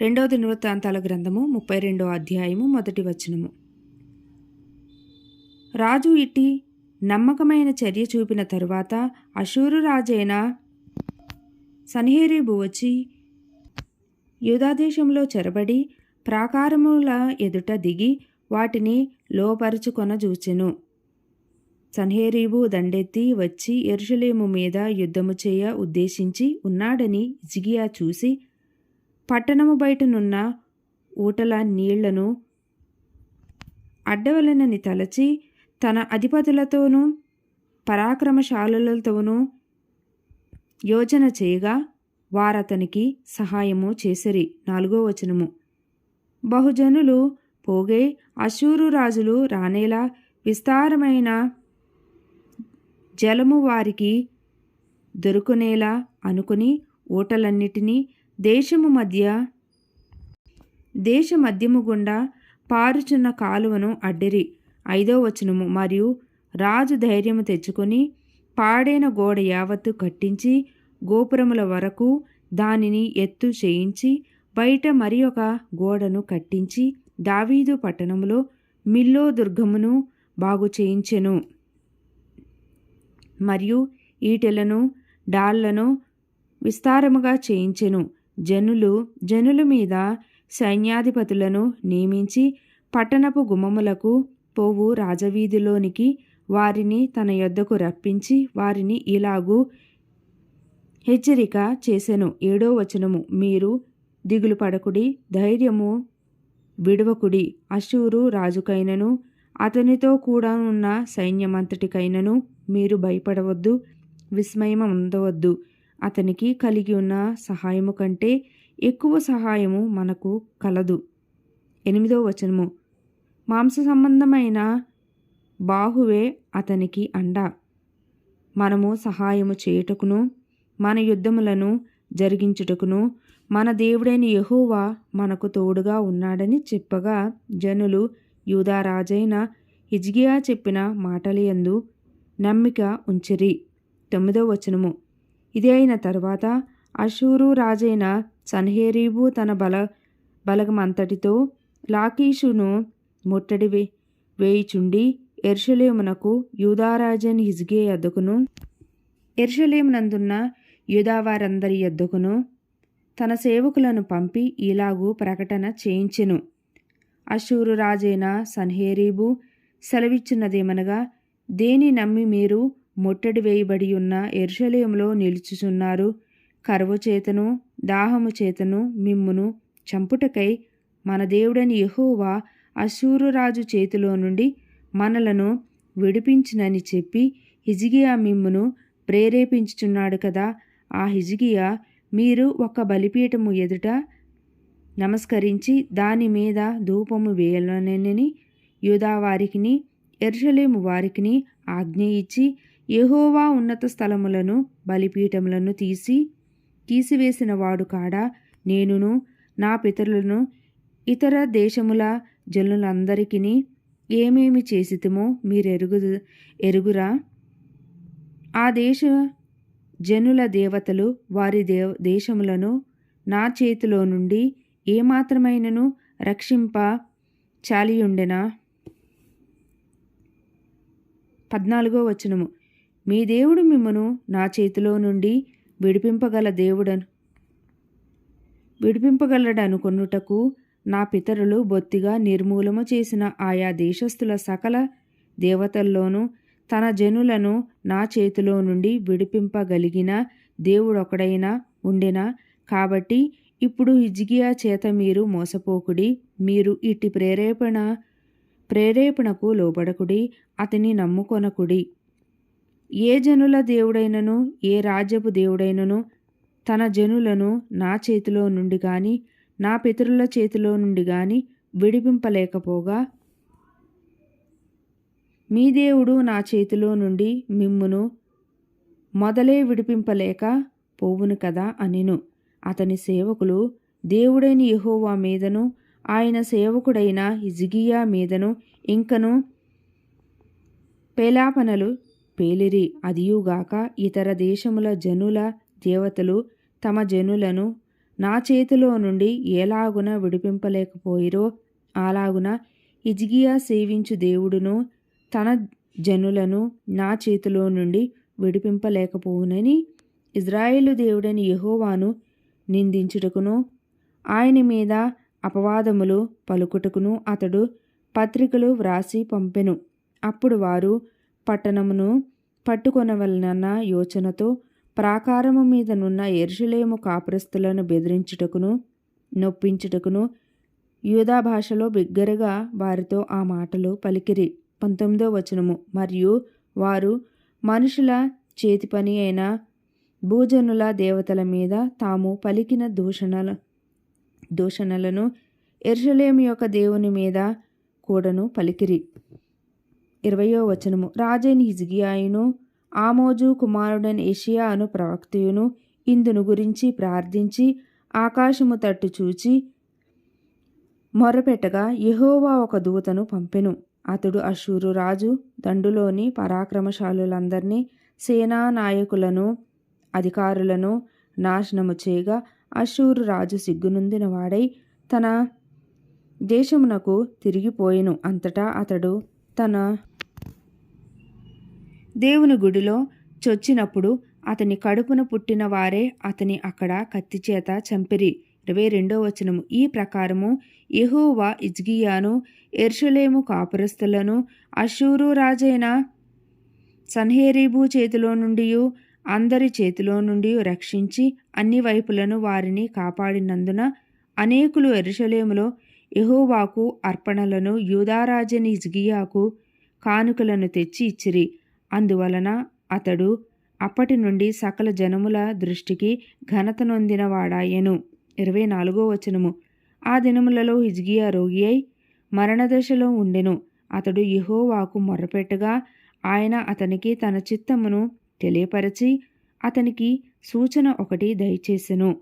రెండవ దినవృత్తాంతాల గ్రంథము ముప్పై రెండో అధ్యాయము మొదటి వచనము. రాజు ఇట్టి నమ్మకమైన చర్య చూపిన తరువాత అశూరు రాజైన సన్హేరీబు వచ్చి యూదాదేశంలో చెరబడి ప్రాకారముల ఎదుట దిగి వాటిని లోపరుచుకొనజూచెను సన్హేరీబు దండెత్తి వచ్చి ఎరుషలేము మీద యుద్ధము చేయ ఉద్దేశించి ఉన్నాడని జిగియా చూసి పట్టణము బయటనున్న ఊటల నీళ్ళను అడ్డవలనని తలచి తన అధిపతులతోనూ పరాక్రమశాలులతోనూ యోజన చేయగా వారతనికి సహాయము చేసిరి. నాలుగో వచనము. బహుజనులు పోగే అశూరు రాజులు రానేలా విస్తారమైన జలము వారికి దొరుకునేలా అనుకుని ఓటలన్నిటినీ దేశము మధ్య దేశ మధ్యము గుండా పారుచున్న కాలువను అడ్డిరి. ఐదో వచనము. మరియు రాజు ధైర్యము తెచ్చుకొని పాడైన గోడ యావత్తు కట్టించి గోపురముల వరకు దానిని ఎత్తు చేయించి బయట మరి ఒక గోడను కట్టించి దావీదు పట్టణములో మిల్లో దుర్గమును బాగు చేయించెను. మరియు ఈటెలను డాళ్ళను విస్తారముగా చేయించెను. జనులు జనుల మీద సైన్యాధిపతులను నియమించి పట్టణపు గుమ్మములకు పోవు రాజవీధిలోనికి వారిని తన యొద్దకు రప్పించి వారిని ఇలాగూ హెచ్చరిక చేసెను. ఏడో వచనము. మీరు దిగులు పడకుడి ధైర్యము విడవకుడి అశూరు రాజుకైనను అతనితో కూడా ఉన్న సైన్యమంతటికైనను మీరు భయపడవద్దు విస్మయం అందవద్దు అతనికి కలిగి ఉన్న సహాయము కంటే ఎక్కువ సహాయము మనకు కలదు. ఎనిమిదో వచనము. మాంస సంబంధమైన బాహువే అతనికి అండ. మనము సహాయము చేయుటకును మన యుద్ధములను జరిగించుటకును మన దేవుడైన యహోవా మనకు తోడుగా ఉన్నాడని చెప్పగా జనులు యూదారాజైన హిజ్గియా చెప్పిన మాటలయందు నమ్మిక ఉంచిరి. తొమ్మిదో వచనము. ఇది అయిన తర్వాత అషూరు రాజైన సన్హేరీబు తన బల బలగమంతటితో లాకీషును ముట్టడి వే వేయిచుండి ఎర్షలేమునకు యూదారాజన్ హిజ్గే యొద్దకును ఎర్షలేమునందున్న యూదావారందరి యొద్దకును తన సేవకులను పంపి ఇలాగూ ప్రకటన చేయించెను. అశూరు రాజైన సన్హేరీబు సెలవిచ్చినదేమనగా దేని నమ్మి మీరు ముట్టడి వేయబడి ఉన్న ఎర్షలేములో నిలుచుచున్నారు. కరువు చేతను దాహము చేతను మిమ్మును చంపుటకై మన దేవుడని యహోవా అశూరురాజు చేతిలో నుండి మనలను విడిపించినని చెప్పి హిజిగియా మిమ్మును ప్రేరేపించుచున్నాడు కదా. ఆ హిజిగియా మీరు ఒక బలిపీఠము ఎదుట నమస్కరించి దాని మీద ధూపము వేయాలనని యూదావారికిని ఎర్షలేము వారికిని ఆజ్ఞ ఇచ్చి యెహోవా ఉన్నత స్థలములను బలిపీఠములను తీసి తీసివేసిన వాడు కాడా? నేనును నా పితరులను ఇతర దేశముల జనులందరికీ ఏమేమి చేసితమో మీరెరుగు ఎరుగురా? ఆ దేశ జనుల దేవతలు వారి దేవ దేశములను నా చేతిలో నుండి ఏమాత్రమైనను రక్షింప చాలియుండెనా? పద్నాలుగో వచనము. మీ దేవుడు మిమ్మను నా చేతిలో నుండి విడిపింపగల దేవుడను విడిపింపగలడనుకొనుటకు నా పితరులు బొత్తిగా నిర్మూలము చేసిన ఆయా దేశస్థుల సకల దేవతల్లోనూ తన జనులను నా చేతిలో నుండి విడిపింపగలిగిన దేవుడొకడైనా ఉండెనా? కాబట్టి ఇప్పుడు హిజ్గియా చేత మీరు మోసపోకుడి మీరు ఇట్టి ప్రేరేపణ ప్రేరేపణకు లోబడకుడి అతని నమ్ముకొనకుడి. ఏ జనుల దేవుడైనను ఏ రాజ్యపు దేవుడైనను తన జనులను నా చేతిలో నుండి గాని నా పితరుల చేతిలో నుండి గాని విడిపింపలేకపోగా మీ దేవుడు నా చేతిలో నుండి మిమ్మును మొదలే విడిపింపలేక పోవును కదా అనిను. అతని సేవకులు దేవుడైన యహోవా మీదను ఆయన సేవకుడైన ఇజిగియా మీదను ఇంకను పేలాపనలు పేలిరి అదియుగాక ఇతర దేశముల జనుల దేవతలు తమ జనులను నా చేతిలో నుండి ఎలాగున విడిపింపలేకపోయిరో అలాగున ఇజ్గియా సేవించు దేవుడును తన జనులను నా చేతిలో నుండి విడిపింపలేకపోవునని ఇజ్రాయేలు దేవుడని యహోవాను నిందించుటకును ఆయన మీద అపవాదములు పలుకుటకును అతడు పత్రికలు వ్రాసి పంపెను. అప్పుడు వారు పట్టణమును పట్టుకొనవలనన్న యోచనతో ప్రాకారము మీదనున్న ఎరుషలేము కాపురస్తులను బెదిరించుటకును నొప్పించుటకును యూదా భాషలో బిగ్గరగా వారితో ఆ మాటలు పలికిరి. పంతొమ్మిదో వచనము. మరియు వారు మనుషుల చేతి పని అయిన భూజనుల దేవతల మీద తాము పలికిన దూషణల దూషణలను ఎరుషలేము యొక్క దేవుని మీద కూడాను పలికిరి. ఇరవయో వచనము. రాజైన హిజ్గియాయును ఆమోజు కుమారుడైన ఏషియా అను ప్రవక్తయును ఇందును గురించి ప్రార్థించి ఆకాశము తట్టు చూచి మొరపెట్టగా యహోవా ఒక దూతను పంపెను. అతడు అశూరు రాజు దండులోని పరాక్రమశాలులందరినీ సేనా నాయకులను అధికారులను నాశనము చేయగా అశూరు రాజు సిగ్గునుందిన వాడై తన దేశమునకు తిరిగిపోయెను. అంతటా అతడు తన దేవుని గుడిలో చొచ్చినప్పుడు అతని కడుపున పుట్టిన వారే అతని అక్కడ కత్తిచేత చంపిరి. ఇరవై రెండో వచనము. ఈ ప్రకారము యహోవా ఇజ్గియాను ఎర్షలేము కాపురస్తులను అషూరు రాజైన సన్హేరీబు చేతిలో నుండి అందరి చేతిలో నుండి రక్షించి అన్ని వైపులను వారిని కాపాడినందున అనేకులు ఎరుషలేములో యహోవాకు అర్పణలను యూదారాజని ఇజ్గియాకు కానుకలను తెచ్చి ఇచ్చిరి. అందువలన అతడు అప్పటి నుండి సకల జనముల దృష్టికి ఘనత నొందినవాడాయెను. ఇరవై నాలుగో వచనము. ఆ దినములలో హిజ్గియా రోగి అయి మరణదశలో ఉండెను. అతడు యహోవాకు మొరపెట్టగా ఆయన అతనికి తన చిత్తమును తెలియపరచి అతనికి సూచన ఒకటి దయచేసెను.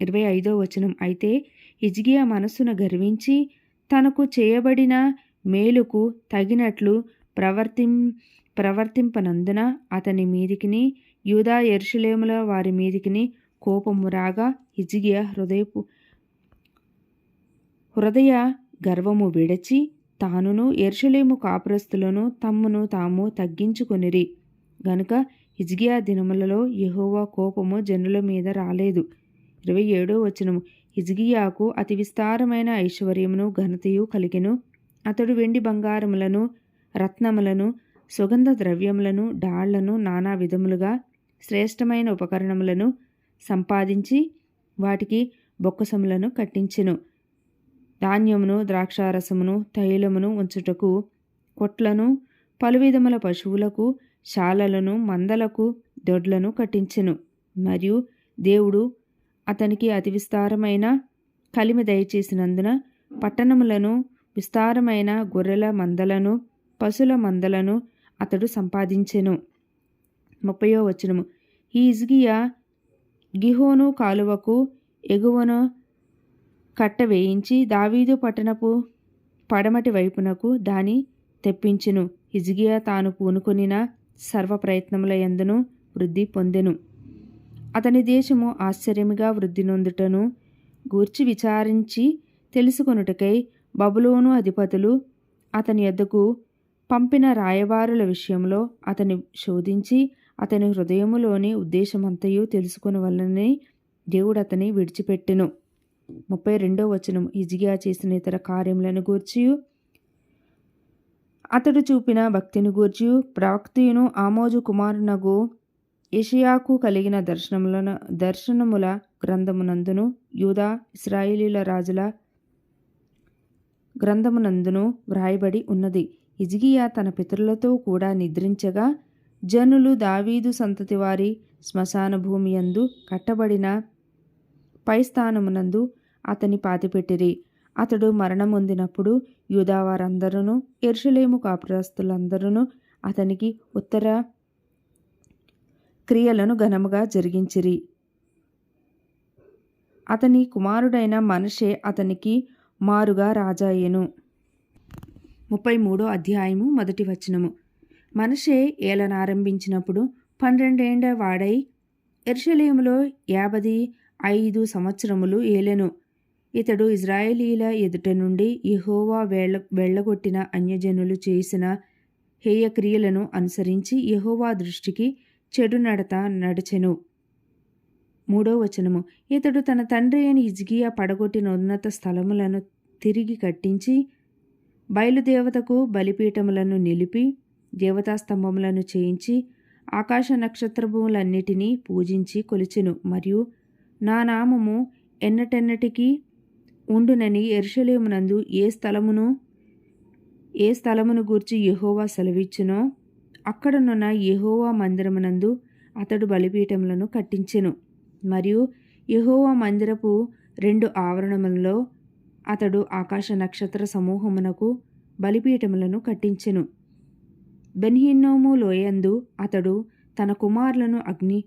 ఇరవై ఐదో వచనం. అయితే హిజ్గియా మనస్సును గర్వించి తనకు చేయబడిన మేలుకు తగినట్లు ప్రవర్తిం ప్రవర్తింపనందున అతని మీదికిని యూదా ఎరుషలేముల వారి మీదికిని కోపము రాగా హిజ్గియా హృదయపు హృదయ గర్వము విడచి తానును ఎర్షలేము కాపురస్తులను తమ్మును తాము తగ్గించుకొనిరి. గనుక హిజ్గియా దినములలో యెహోవా కోపము జనుల మీద రాలేదు. ఇరవై ఏడో వచనము. హిజ్గియాకు అతి విస్తారమైన ఐశ్వర్యమును ఘనతయు కలిగెను. అతడు వెండి బంగారములను రత్నములను సుగంధ ద్రవ్యములను డాళ్ళను నానా విధములుగా శ్రేష్టమైన ఉపకరణములను సంపాదించి వాటికి బొక్కసములను కట్టించెను. ధాన్యమును ద్రాక్షారసమును తైలమును ఉంచుటకు కొట్లను పలువిధముల పశువులకు శాలలను మందలకు దొడ్లను కట్టించెను. మరియు దేవుడు అతనికి అతి విస్తారమైన కలిమి దయచేసినందున పట్టణములను విస్తారమైన గొర్రెల మందలను పశుల మందలను అతడు సంపాదించెను. ముప్పయో వచనము. ఈ ఇజ్గియా గిహోను కాలువకు ఎగువను కట్ట వేయించి దావీదు పట్టణపు పడమటి వైపునకు దాని తెప్పించెను. ఇజ్గియా తాను పూనుకొనిన సర్వ ప్రయత్నముల ఎందును వృద్ధి పొందెను. అతని దేశము ఆశ్చర్యముగా వృద్ధి నొందుటను గూర్చి విచారించి తెలుసుకొనుటకై బబులోను అధిపతులు అతని యొద్దకు పంపిన రాయబారుల విషయంలో అతని శోధించి అతని హృదయములోని ఉద్దేశమంతయు తెలుసుకునవలనని దేవుడు అతని విడిచిపెట్టెను. ముప్పై రెండో వచనం. ఇజిగియా చేసిన ఇతర కార్యములను గూర్చియు. అతడు చూపిన భక్తిని గూర్చియు. ప్రవక్తియును ఆమోజు కుమారునగు ఏషియాకు కలిగిన దర్శనములను దర్శనముల గ్రంథమునందును యూదా ఇస్రాయిలీల రాజుల గ్రంథమునందును వ్రాయబడి ఉన్నది. హిజ్గియా తన పితరులతో కూడా నిద్రించగా జనులు దావీదు సంతతి వారి శ్మశాన భూమి యందు కట్టబడిన పై స్థానమునందు అతని పాతిపెట్టిరి. అతడు మరణమొందినప్పుడు యూదావారందరూ ఎర్షులేము కాపురస్తులందరూ అతనికి ఉత్తర క్రియలను ఘనముగా జరిగించిరి. అతని కుమారుడైన మనషే అతనికి మారుగా రాజాయెను. ముప్పై మూడో అధ్యాయము మొదటి వచనము. మనషే ఏలనారంభించినప్పుడు పన్నెండేండ వాడై ఎర్షలేములో యాభది ఐదు సంవత్సరములు ఏలెను. ఇతడు ఇజ్రాయేలీల ఎదుట నుండి యహోవా వెళ్ళ వెళ్ళగొట్టిన అన్యజనులు చేసిన హేయక్రియలను అనుసరించి యహోవా దృష్టికి చెడు నడత నడచెను. మూడో వచనము. ఇతడు తన తండ్రి అయిన ఇజ్గియా పడగొట్టిన ఉన్నత స్థలములను తిరిగి కట్టించి బయలుదేవతకు బలిపీఠములను నిలిపి దేవతా స్తంభములను చేయించి ఆకాశ నక్షత్రభూములన్నిటినీ పూజించి కొలిచెను. మరియు నా నామము ఎన్నటెన్నటికీ ఉండునని ఎరుషలేమునందు ఏ స్థలమును ఏ స్థలమును గూర్చి యహోవా సెలవిచ్చునో అక్కడనున్న యహోవా మందిరమునందు అతడు బలిపీఠములను కట్టించెను. మరియు యహోవా మందిరపు రెండు ఆవరణములలో అతడు ఆకాశ నక్షత్ర సమూహమునకు బలిపీఠములను కట్టించెను. బెన్హిన్నోము లోయందు అతడు తన కుమారులను అగ్ని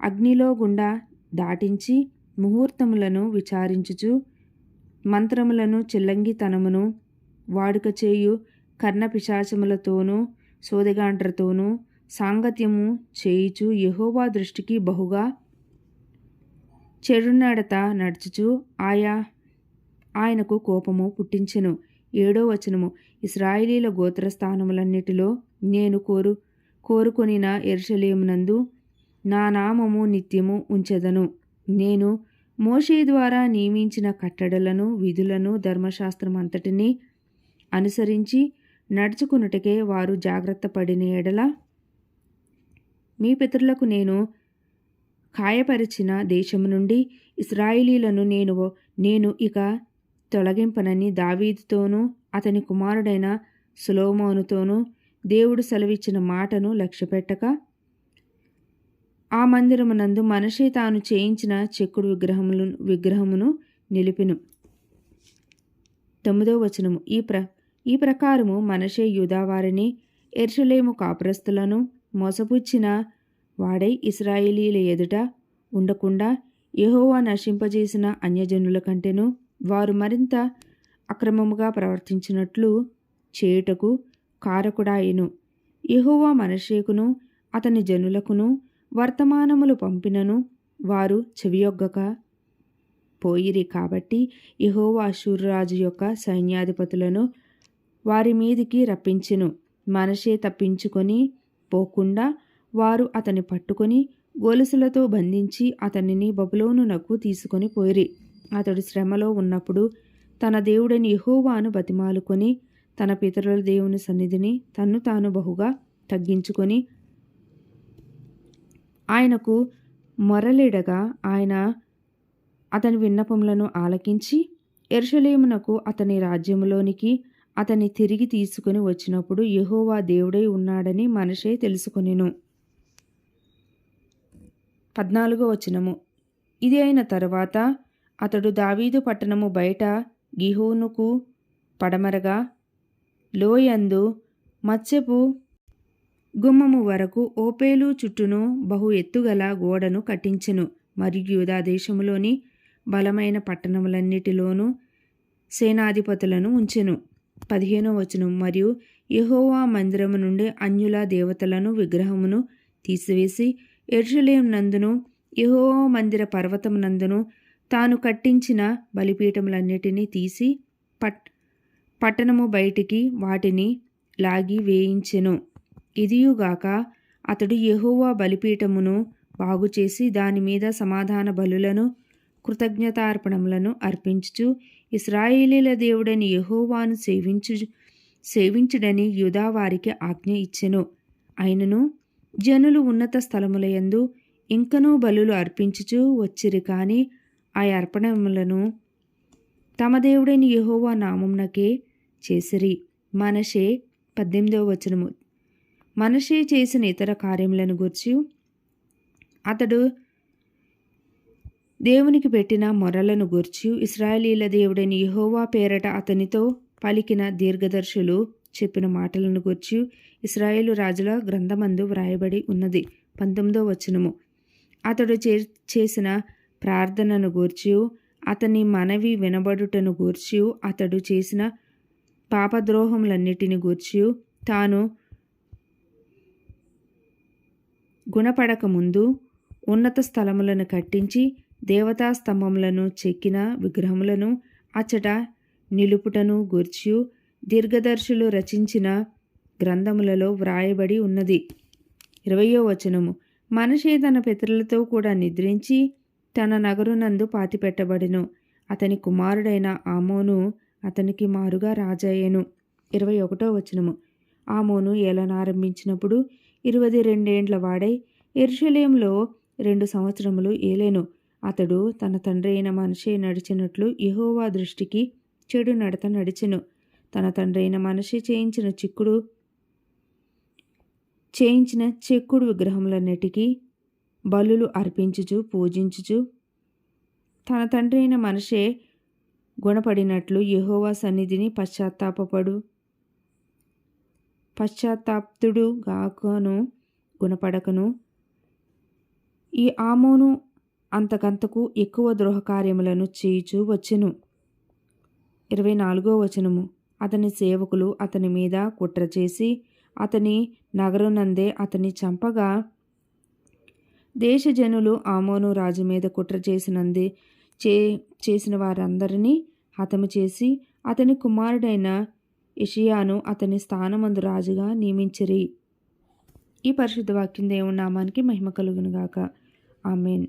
అగ్నిలో గుండా దాటించి ముహూర్తములను విచారించుచు మంత్రములను చిల్లంగితనమును వాడుక చేయు కర్ణపిశాచములతోనూ సోదగాండ్రతోనూ సాంగత్యము చేయుచు యహోవా దృష్టికి బహుగా చెడునడత నడుచుచు ఆయా ఆయనకు కోపము పుట్టించెను. ఏడో వచనము. ఇస్రాయిలీల గోత్రస్థానములన్నిటిలో నేను కోరు కోరుకొనిన ఎర్షలేమునందు నా నామము నిత్యము ఉంచెదను. నేను మోషే ద్వారా నియమించిన కట్టడలను విధులను ధర్మశాస్త్రం అంతటినీ అనుసరించి నడుచుకున్నటకే వారు జాగ్రత్త పడిన ఎడల మీ పితరులకు నేను ఖాయపరిచిన దేశము నుండి ఇస్రాయిలీలను నేను నేను ఇక తొలగింపనని దావీదుతోనూ అతని కుమారుడైన సులోమోనుతోనూ దేవుడు సెలవిచ్చిన మాటను లక్ష్యపెట్టక ఆ మందిరమునందు మనిషి తాను చేయించిన చెక్కుడు విగ్రహములు విగ్రహమును నిలిపిను. తొమ్మిదో వచనము. ఈ ప్ర ఈ ప్రకారము మనషే యూదావారిని ఎర్షలేము కాపురస్తులను మోసపుచ్చిన వాడై ఇస్రాయేలీల ఎదుట ఉండకుండా యహోవా నశింపజేసిన అన్యజనుల కంటేను వారు మరింత అక్రమముగా ప్రవర్తించినట్లు చేయుటకు కారకుడాయెను. ఎహోవా మనషేకును అతని జనులకును వర్తమానములు పంపినను వారు చెవియొగ్గక పోయిరి కాబట్టి యెహోవా అశూర్రాజు యొక్క సైన్యాధిపతులను వారి మీదికి రప్పించెను. మనషే తప్పించుకొని పోకుండా వారు అతని పట్టుకొని గొలుసులతో బంధించి అతనిని బబులోనునకు తీసుకొని పోయిరి. అతడు శ్రమలో ఉన్నప్పుడు తన దేవుడని యహోవాను బతిమాలుకొని తన పితరుల దేవుని సన్నిధిని తన్ను తాను బహుగా తగ్గించుకొని ఆయనకు మొరలిడగా ఆయన అతని విన్నపములను ఆలకించి ఎరుషలేమునకు అతని రాజ్యములోనికి అతన్ని తిరిగి తీసుకుని వచ్చినప్పుడు యహోవా దేవుడై ఉన్నాడని మనషే తెలుసుకొనిను. పద్నాలుగో వచనము. ఇది అయిన తర్వాత అతడు దావీదు పట్టణము బయట గిహోనుకు పడమరగా లోయందు మత్స్యపు గుమ్మము వరకు ఓపేలు చుట్టూను బహు ఎత్తుగల గోడను కట్టించెను. మరియు యూదా దేశములోని బలమైన పట్టణములన్నిటిలోనూ సేనాధిపతులను ఉంచెను. పదిహేనో వచనం. మరియు యహోవా మందిరము నుండి అన్యుల దేవతలను విగ్రహమును తీసివేసి ఎరుషలేం నందును యహోవా మందిర పర్వతమునందును తాను కట్టించిన బలిపీఠములన్నిటినీ తీసి పట్ పట్టణము బయటికి వాటిని లాగి వేయించెను. ఇదియుగాక అతడు యహోవా బలిపీఠమును బాగుచేసి దాని మీద సమాధాన బలులను కృతజ్ఞతార్పణములను అర్పించుచు ఇస్రాయేలీల దేవుడని యహోవాను సేవించు సేవించుడని యుధావారికి ఆజ్ఞ ఇచ్చెను. అయినను జనులు ఉన్నత స్థలములయందు ఇంకనూ బలులు అర్పించుచు వచ్చిరి కానీ ఆ అర్పణములను తమ దేవుడైన యహోవా నామంనకే చేసిరి. మనషే పద్దెనిమిదవ వచనము. మనషే చేసిన ఇతర కార్యములను గుర్చి అతడు దేవునికి పెట్టిన మొరలను గూర్చి ఇస్రాయేలీల దేవుడైన యహోవా పేరట అతనితో పలికిన దీర్ఘదర్శులు చెప్పిన మాటలను గూర్చి ఇస్రాయేలు రాజుల గ్రంథమందు వ్రాయబడి ఉన్నది. పంతొమ్మిదో వచనము. అతడు చే చేసిన ప్రార్థనను గూర్చి అతని మనవి వినబడుటను గూర్చి అతడు చేసిన పాపద్రోహములన్నిటిని గూర్చి తాను గుణపడక ముందు ఉన్నత స్థలములను కట్టించి దేవతా స్తంభములను చెక్కిన విగ్రహములను అచ్చట నిలుపుటను గూర్చి దీర్ఘదర్శులు రచించిన గ్రంథములలో వ్రాయబడి ఉన్నది. ఇరవయో వచనము. మనిషి తన పితరులతో కూడా నిద్రించి తన నగరునందు పాతిపెట్టబడెను. అతని కుమారుడైన ఆమోను అతనికి మారుగా రాజయ్యను. ఇరవై ఒకటో వచనము. ఆమోను ఏలనారంభించినప్పుడు ఇరవై రెండేండ్ల వాడై ఎరుషలేంలో రెండు సంవత్సరములు ఏలేను. అతడు తన తండ్రి అయిన మనిషి నడిచినట్లు యహోవా దృష్టికి చెడు నడత నడిచెను. తన తండ్రి అయిన మనిషి చేయించిన చిక్కుడు చేయించిన చెక్కుడు విగ్రహములన్నిటికీ బలులు అర్పించుచు పూజించుచు తన తండ్రి అయిన మనిషే గుణపడినట్లు యహోవా సన్నిధిని పశ్చాత్తాపపడు. పశ్చాత్తాప్తుడు గాకను గుణపడకను. ఈ ఆమోను అంతకంతకు ఎక్కువ ద్రోహకార్యములను చేయుచూ వచ్చెను. ఇరవై నాలుగో వచనము. అతని సేవకులు అతని మీద కుట్ర చేసి అతని నగరునందే అతని చంపగా దేశజనులు ఆమోను రాజు మీద కుట్ర చేసినంది చే చేసిన వారందరినీ హతము చేసి అతని కుమారుడైన ఇషియాను అతని స్థానమందు రాజుగా నియమించిరి. ఈ పరిశుద్ధ వాక్యం దేవుని నామానికి మహిమ కలుగునుగాక. ఆమెన్.